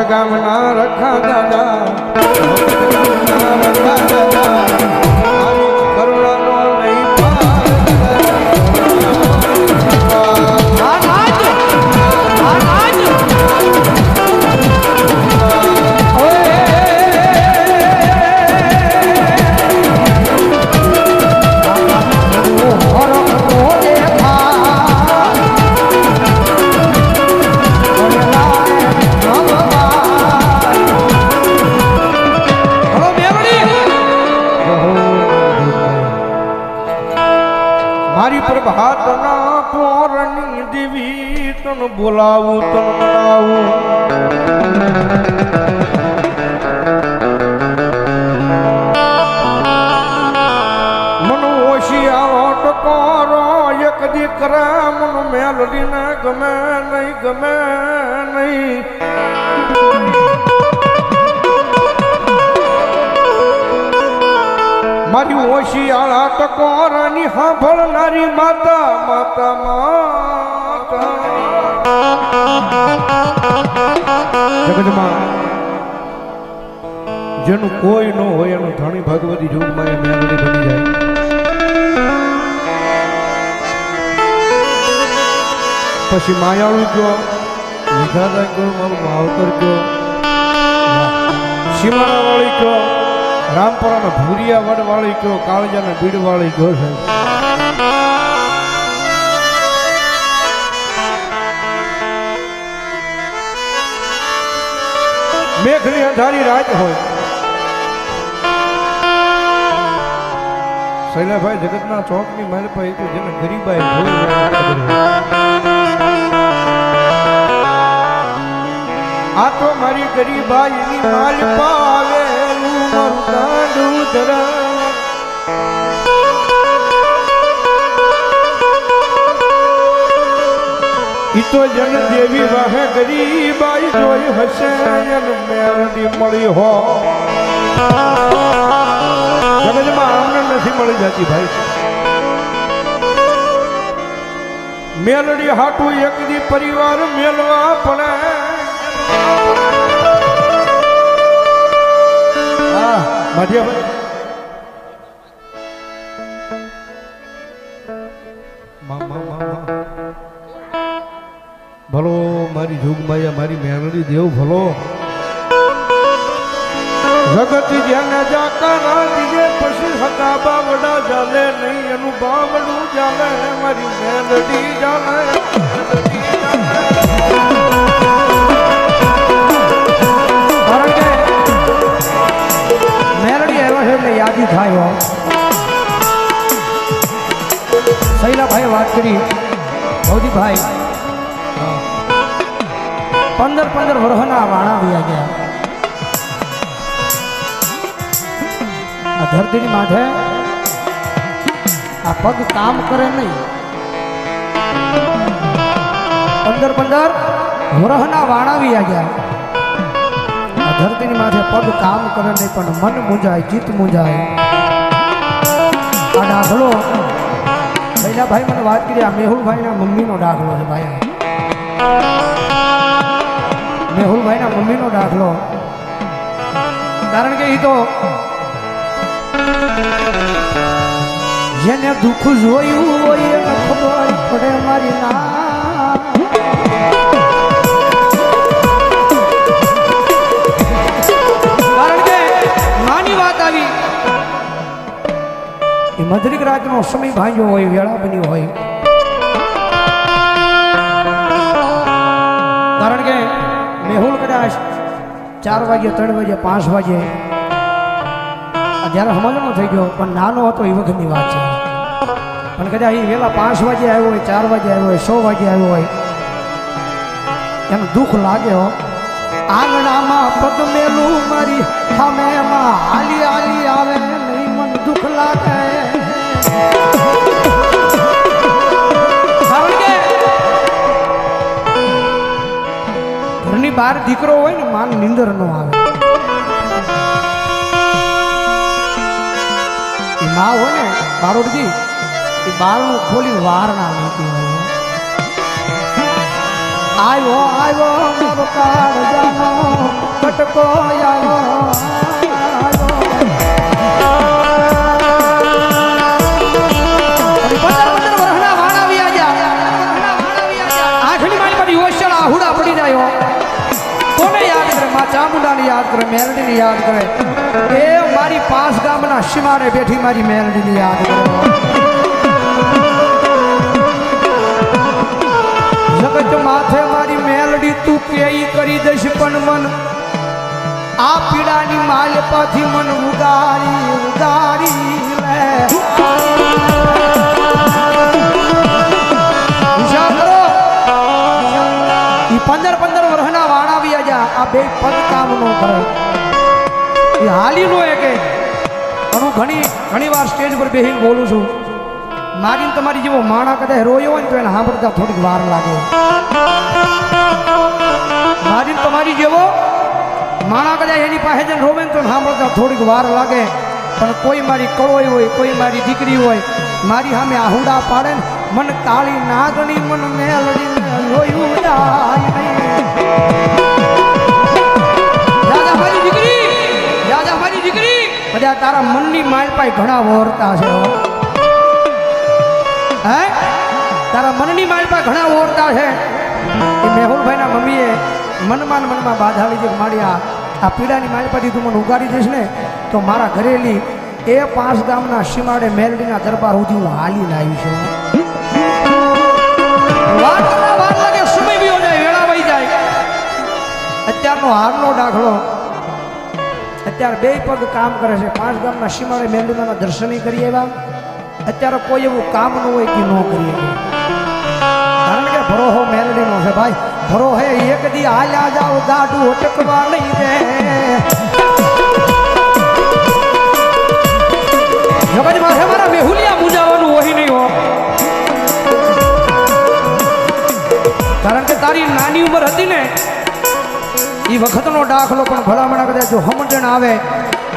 ગામના રખા દાદા મારી ઓશિયાળા ટકોરાની સાંભળનારી માતા માતા માતા. જેનું કોઈ ન હોય એનું ધણી ભગવતી જોગમાં એ મેલડી બની જાય. પછી માયાળું કયો, વિધાતા કયો, મારું માવતર કયો સીમાડા વાળી કયો રામપરાના ભૂરિયા વડ વાળી કયો કાળજાના બીડ વાળી કયો છે? મેઘની અંધારી રાત હોય. શૈલાભાઈ જગતના ચોકની મારી પાસે તો જેને ગરીબાઈ. આ તો મારી ગરીબાઈ માલ પાવેલું મારું જન દેવી વાહે ગરીબાઈ જોઈ હશે મેરડી મળી હો. જગતમાં આમને નથી મળી જતી ભાઈ. મેલડી હાટું એક દી પરિવાર મેલવા પડે. ભલો, મારી જોગમાયા, મારી મેલડી દેવ, ભલો. જગત જેને જાતા દીજે પછી હતા બાવડા ચાલે નહીં એનું બાવડું ચાલે મારી મેલડી ચાલે થાય શૈલાભાઈ વાત કરી. ભૌદીભાઈ પંદર પંદર વર્ષના વાણા વ્યા ગયા. ધરતીની માથે આ પગ કામ કરે નહીં. પંદર પંદર વરહના વાણા વ્યા ગયા. ધરતીની માથે પગ કામ કરે નહીં, પણ મન મૂંઝાય, ચિત્ત મૂંઝાય. આ દાખલો પહેલા ભાઈ મને વાત કરી, આ મેહુલભાઈના મમ્મીનો દાખલો છે ભાઈ. ના મેહુલભાઈના મમ્મીનો દાખલો કારણ કે એ તો જેને દુઃખ જોયું હોય ખબર પડે મારી ના. મધરિક રાતનો સમય ભાંગ્યો હોય, વેળા બન્યો હોય. કારણ કે મેહુલ કદાચ ચાર વાગે, ત્રણ વાગે, પાંચ વાગે જ્યારે સમજણો થઈ ગયો, પણ નાનો હતો એ વખતની વાત છે. પણ કદાચ એ વહેલા પાંચ વાગે આવ્યો હોય, ચાર વાગે આવ્યો હોય, સો વાગે આવ્યો હોય એનું દુઃખ લાગે હો. આંગણામાં પગ મેલું મારી સામે એમાં હાલી હાલી આવે દુઃખ લાગે. ઘરની બહાર દીકરો હોય ને માન નિંદર નો આવે. એ માં હોય ને બારોડજી એ બારણું ખોલી વાર ના લેતી હોય. આવ્યો આવ્યો મારો કાળ જાનો, કટકો આવ્યો અને મેલડીને યાદ કરે. એ મારી પાંચ ગામના સીમાડે બેઠી મારી મેલડીને યાદ કરે. જગત માથે મારી મેલડી તું કેઈ કરી દઈશ પણ મન. આ પીડાની માલ પાછી મન ઉગારી ઉગારી પંદર પંદર વર્ષના વાણા જા. આ બે પદ કામ નો કરે. એ હાલી નો એ. કે હું ઘણી ઘણી વાર સ્ટેજ પર બેસીને બોલું છું. મારીને તમારી જેવો માણા કદાચ રોયો હોય ને તો એને સાંભળતા થોડીક વાર લાગે. મારી તમારી જેવો માણા કદાચ એની પાસે જઈને રોવે ને તો સાંભળતા થોડીક વાર લાગે. પણ કોઈ મારી કળોય હોય, કોઈ મારી દીકરી હોય, મારી સામે આહુડા પાડે ને મન તાળી નાગણી, મન મેલડી લોયું. મારી દીકરી. બધા તારા મનની માલ પાસે ઘણા વોરતા છે હે. તારા મનની માલ પાય ઘણા વોરતા છે. એ મેહુલભાઈના મમ્મીએ મનમાં મનમાં બાધા લીધી મારી આ આ પીડાની માલ પાથી તું મને ઉગાડી દઈશ ને, તો મારા ઘરેલી એ પાંચ ગામના સીમાડે મેલડીના દરબાર સુધી હું હાલી લાવી છું. અત્યારનો હારનો દાખલો અત્યારે બે પગ કામ કરે છે. પાંચ ગામના સીમાડે મેલડીના દર્શન કરી આવ્યા. અત્યારે કોઈ એવું કામ ન હોય કે ન કરીએ કારણ કે ભરોહો મેલડીનો છે ભાઈ. ભરોહે એક દી હાલ્યા જાવ દાડું અટકવા નહીં દે. જગત છે મારા મેહુલિયા બુજાવાનું હોય નહીં હો કારણ કે તારી નાની ઉંમર હતી ને એ વખતનો દાખલો પણ ભલામણા કદાચ જો સમજણ આવે.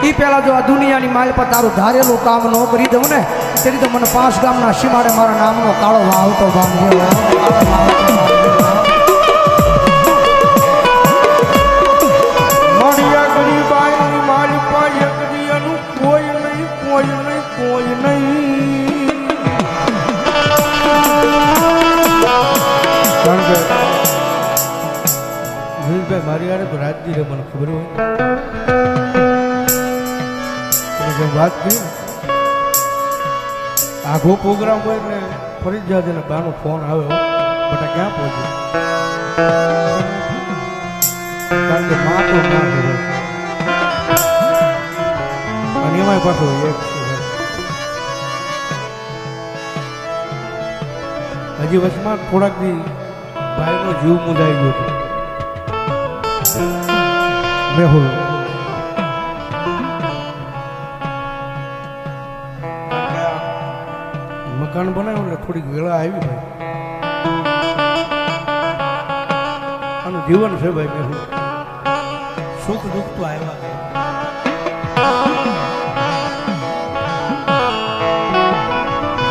એ પહેલાં જો આ દુનિયાની માલ પર તારું ધારેલું કામ ન કરી દઉં ને તેથી તો મને પાંચ ગામના સીમાડે મારા નામનો કાળો વાવતો બાંધ્યો વાત આઘો પ્રોગ્રામ હોય ને ફરજિયાત એને બાનો ફોન આવે બટા ક્યાં પહોંચ્યો? કારણ કે માં તો ના અને એમાં પાછું એક હજી વચમાં થોડાક દી ભાઈનો જીવ મુંજાઈ ગયો હતો મેહુલ. મકાન બનાવ્યું એટલે થોડીક વેળા આવી ભાઈ અને જીવન છે ભાઈ મેં સુખ દુઃખ તો આવ્યા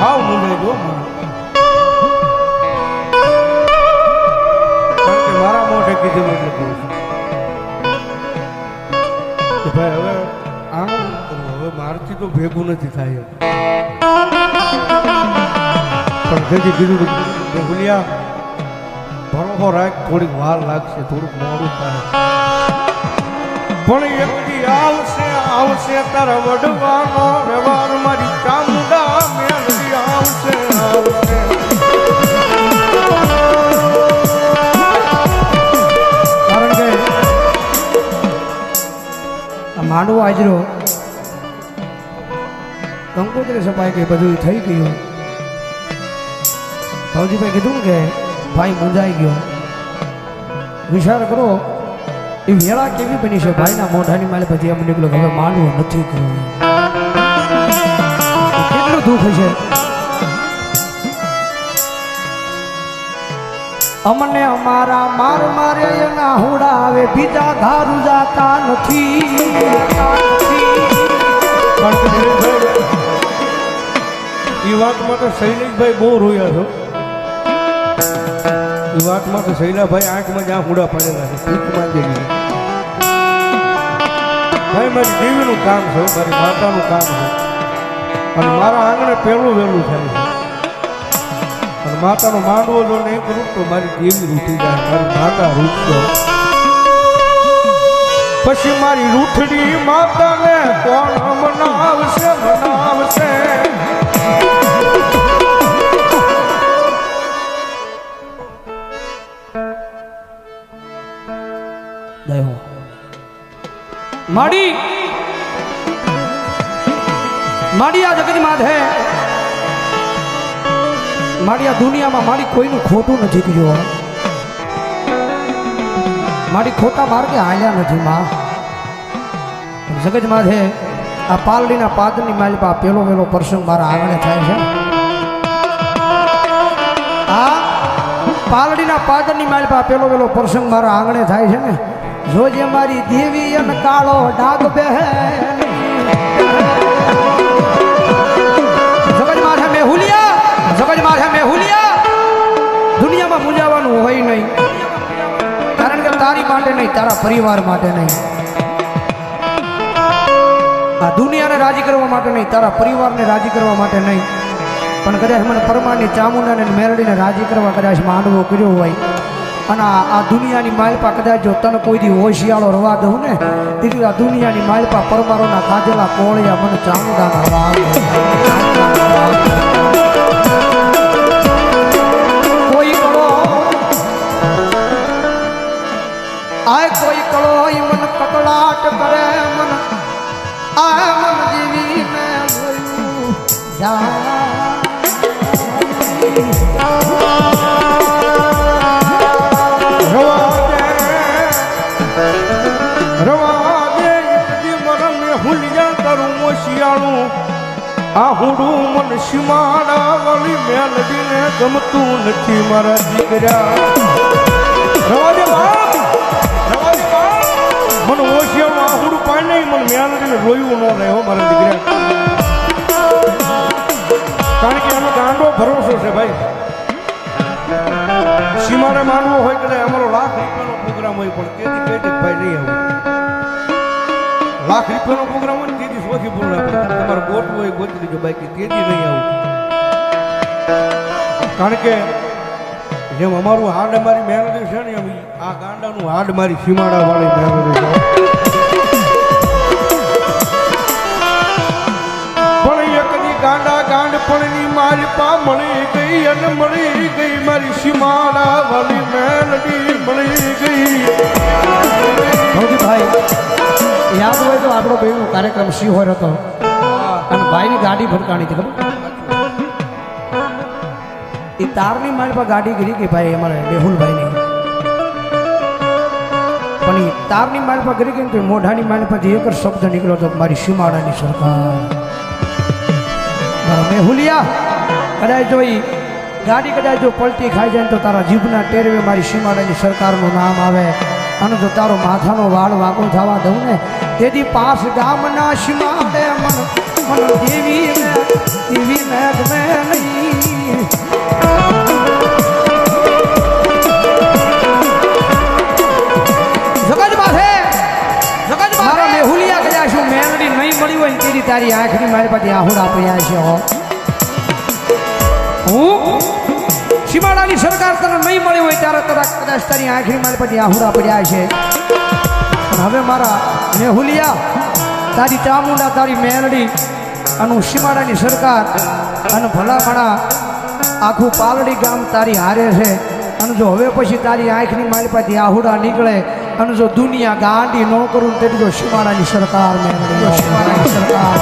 હાવ મુંડાઈ ગયો મને. મારા મોઢે કીધું એટલે કહું છું. ભાઈ હવે આણું હવે મારથી તો ભેગું નથી થાય તેથી કીધું કે ભેગુલિયા ભણો રાખ, થોડીક વાર લાગશે, થોડુંક મોડું થાય. પણ એક આવશે આવશે તારા વડવાનો વ્યવહાર મારી ચામુંડા મેળવી આવશે આવશે. માંડવો આજરો કંકોત્રી સફાઈ કે બધું થઈ ગયું. ભાવજીભાઈ કીધું કે ભાઈ મૂંઝાઈ ગયો. વિચાર કરો, એ વેળા કેવી બની છે? ભાઈના મોઢાની માલે પછી એમ નીકળો હવે માનવું નથી કરવું કેટલું દુઃખ છે? અમને અમારા માર મારે એના હુડા આવે બીજા ધારું જાતા નથી. એ વાતમાં તો સૈનિકભાઈ બહુ રોયા છો. એ વાતમાં તો શૈલાભાઈ આંખમાં જ્યાં હુડા પડેલા છે. ભીખ માંગી ભાઈ, મારી દેવીનું કામ છે મારી માતાનું કામ છે. અને મારા આંગણે પહેલું વહેલું થાય છે. અને માતાનો માંડવો જો નહીં કરું તો મારી દેવી રૂઠી જાય, મારી માતા રૂઠશો. પછી મારી રૂઠડી માતાને કોણ મનાવશે મનાવશે? માડી. માડી આ જગતમાં છે માડી આ દુનિયામાં માડી કોઈનું ખોટું નથી થયું માડી ખોટા માર્ગે હાલ્યા નથી માં. જગતમાં છે આ પાલડીના પાદરની માલિક પેલો પેલો પ્રસંગ મારા આંગણે થાય છે. આ પાલડીના પાદરની માલિક પેલો પેલો પ્રસંગ મારા આંગણે થાય છે ને. જોજે મારી દેવી અને કાળો ડાગ માથે મેં છે મેહુલિયા માથે મેં મેહુલિયા દુનિયામાં મૂંઝાવાનું હોય નહીં. કારણ કે તારી માટે નહીં, તારા પરિવાર માટે નહીં. આ દુનિયાને રાજી કરવા માટે નહીં, તારા પરિવારને રાજી કરવા માટે નહીં. પણ કદાચ મને પરમાની ચામુંડાને મેરડીને રાજી કરવા કદાચ માંડવો કર્યો હોય અને આ દુનિયાની માલપા કદાચ જો તને કોઈ દી હોશિયાળો રવા દઉં ને તેથી આ દુનિયાની માલપા પરમારોના કાજેલા કોળિયા, મને ચામુંડાના વાગ કોઈ મન કકડાટ આ હુડું મન સીમાડા વાળી મેલડીને ગમતું નથી મારા દીકરા. રવા દે બાપ રવા બાપ. મન ઓશિયાળું આ હુડું નહીં, મન મેલડીને રોયું ન રહ્યો મારા દીકરા. કારણ કે એનો ગાંડો ભરોસો છે ભાઈ. સીમાને માનવો હોય કદાચ અમારો લાખ રૂપિયાનો પ્રોગ્રામ હોય પણ તેથી કહી ભાઈ નહીં આવું. લાખ રૂપિયાનો પ્રોગ્રામ હોય ને તેથી શોથી આપણે તમારે ગોટવું હોય, ગોતી લેજો બાકી તેથી નહીં આવું. કારણ કે જેમ અમારું હાડ મારી મહેનત છે ને એમ આ ગાંડાનું હાડ મારી સીમાડા વાળી મહેનત પણ એક ની ગાંડા ગાંડ પણ મારી પા મળી ગઈ અને મળી ગઈ મારી સીમાડા વાલી આપણો બેનો કાર્યક્રમ શિહોર હતો. અને ભાઈની ગાડી ભટકાણી હતી ખબર? એ તારની મારી પર ગાડી ગીરી કે ભાઈ અમારે મેહુલભાઈની. પણ એ તારની મારી પર કરી ગઈ તો મોઢાની મારી પાસે એક જ શબ્દ નીકળ્યો હતો મારી સીમાડાની સરકાર. મેહુલિયા કદાચ જો એ ગાડી કદાચ જો પલટી ખાઈ જાય તો તારા જીભના ટેરવે મારી સીમાડાની સરકારનું નામ આવે. અને જો તારો માથાનો વાળ વાંકો થવા દઉં ને તેથી પાસ ગામ ના શિમાલે મન મન દેવી મેં દેવી મેં ગમે નહીં જગત પાસે મેહુલિયા કર્યા છું મેલડી નહીં મળી હોય તેરી તારી આંખની મારી પાસે આહુડ આપ્યા છે હું. શિમાળાની સરકાર તને નહીં મળી હોય ત્યારે કદાચ કદાચ તારી આંખની મારી પાસે આહુડા પડ્યા છે. પણ હવે મારા મેહુલિયા, તારી ચામુંડા, તારી મેલડી અને સીમાડાની સરકાર અને ભલામણા આખું પાલડી ગામ તારી હારે છે. અને જો હવે પછી તારી આંખની મારી પાસે આહુડા નીકળે અને જો દુનિયા ગાંડી ન કરું તેની જો સીમાડાની સરકાર મેળવી જો સીમાડાની સરકાર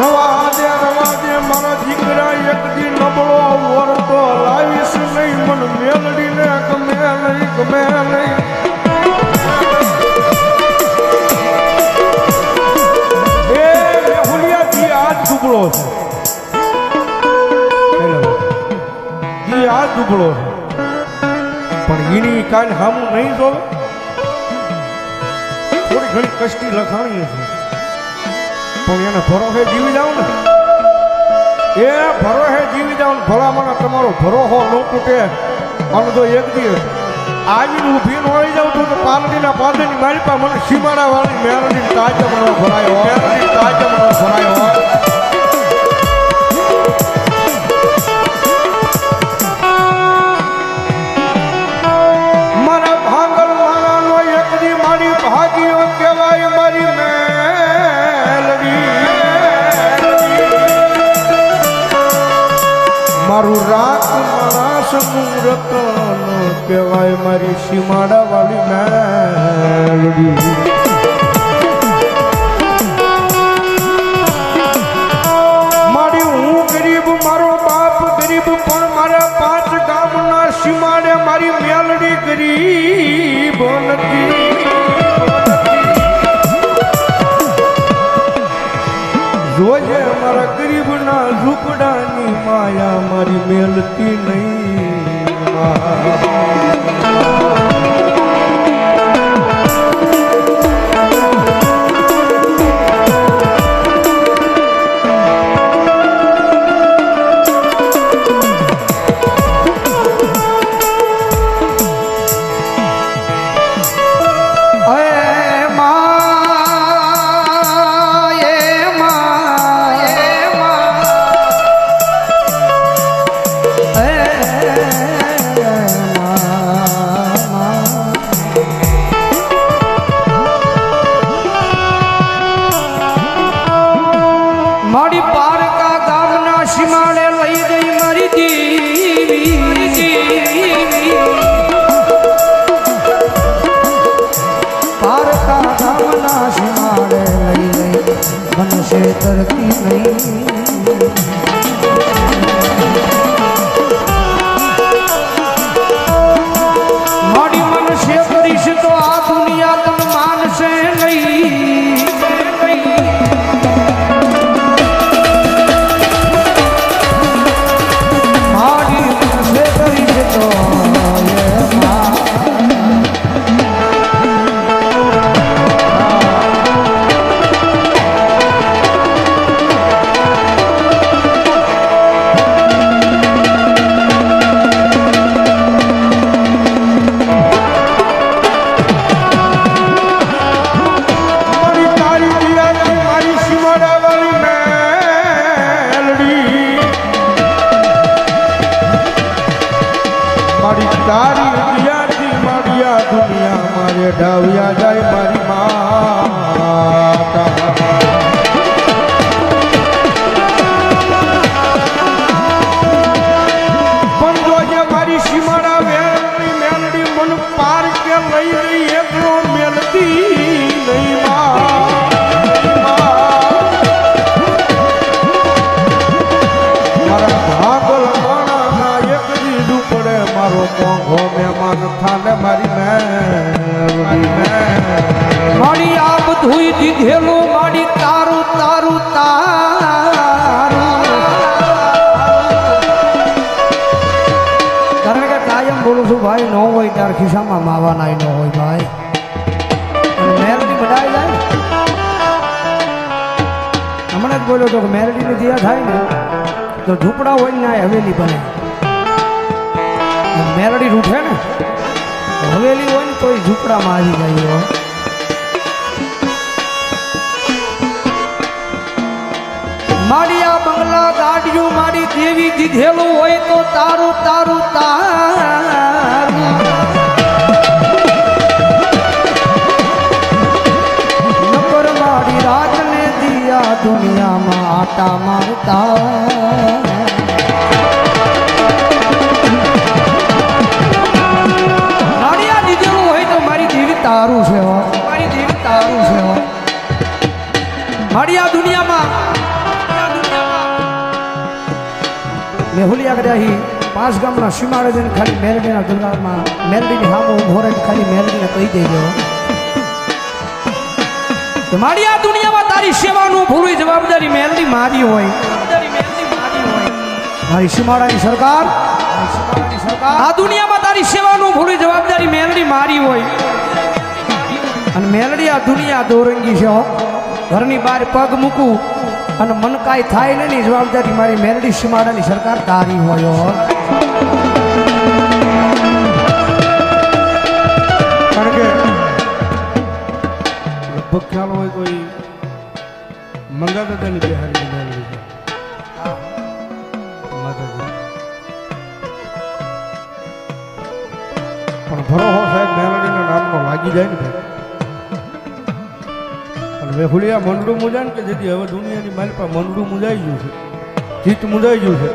રવા દે રવા દે મારા છે પણ એની કાલ સામું નહીં જોવે. થોડી ઘણી કષ્ટી લખાણી છે. પણ એને ભરોસે જીવી જાવ ને. એ ભરોસે જીવી જાવ ભલામણ તમારો ભરોહો ન તૂટે. અને જો એક દી આવીને ઊભી વળી તો તો પાલડીના પાદરની મારી પાસે મને સીમાડા વાળી મેરડી તાજમનો ભરાયો મેરડી તાજમનો ભરાયો મુરત કહેવાય મારી સીમાડા વાળી મારી હું ગરીબ, મારો બાપ ગરીબ મારા પાંચ ગામના સીમાડે મારી મેલડી ગરીબ નથી. જોજે મારા ગરીબના ઝૂંપડાની માયા મારી મેલતી નહીં. Baba. બનશે તરતી નહીં મારી મનસે કરીશ તો આ દુનિયા તન માનશે નહીં. તારી દુનિયા મારે ડાવ્યા ખિસ્સામાં માવાના નાઈનો હોય ભાઈ. મેરડી બધાય હમણાં જ બોલ્યો તો કે મેરડીની દિયા થાય ને, તો ઝૂંપડા હોય ને હવેલી બને. મેરડી રૂઠે ને હવેલી હોય ને તો એ ઝૂંપડામાં આવી જાય મારિયા બંગલા દાડિયું મારી દેવી દીધેલું હોય તો તારું તારું તારું. દુનિયામાં આટા મારતા. મારી તારું છે મારી દેવી તારું છે માડિયા દુનિયામાં મેહુલિયા કર્યા પાંચ ગામના સીમાડે ખાલી મેલડીના દરબારમાં મેલડીની હામો ભોરે ખાલી મેલડીને કહી દેજો. આ દુનિયામાં તારી સેવાનું પૂરી જવાબદારી મેલની મારી હોય. મારી સીમાડાની સરકાર આ દુનિયામાં તારી સેવાનું પૂરી જવાબદારી મેલડી મારી હોય. અને મેલડી આ દુનિયા દોરંગી છે. ઘરની બહાર પગ મૂકું અને મન કાંઈ થાય નહીં, જવાબદારી મારી મેલડી સીમાડાની સરકાર તારી હોય મંડળું મુજાય ને કે જેથી હવે દુનિયાની માલપા મંડળું મુજાઈ ગયું છે. ચિત્ત મુજાઈ ગયું છે.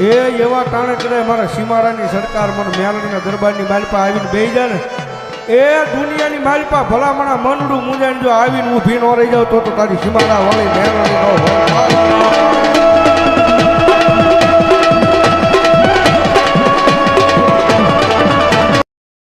એ એવા ટાણે કરે મારા સીમાડાની સરકાર મને મેલણીના દરબારની માલપા આવીને બે જાય ને એ દુનિયાની માલપા ભલામણા મંડળું મુજાઈને જો આવીને ઊભી ન રહી જાવ તો તારી સીમાડા વળી મેલણી ન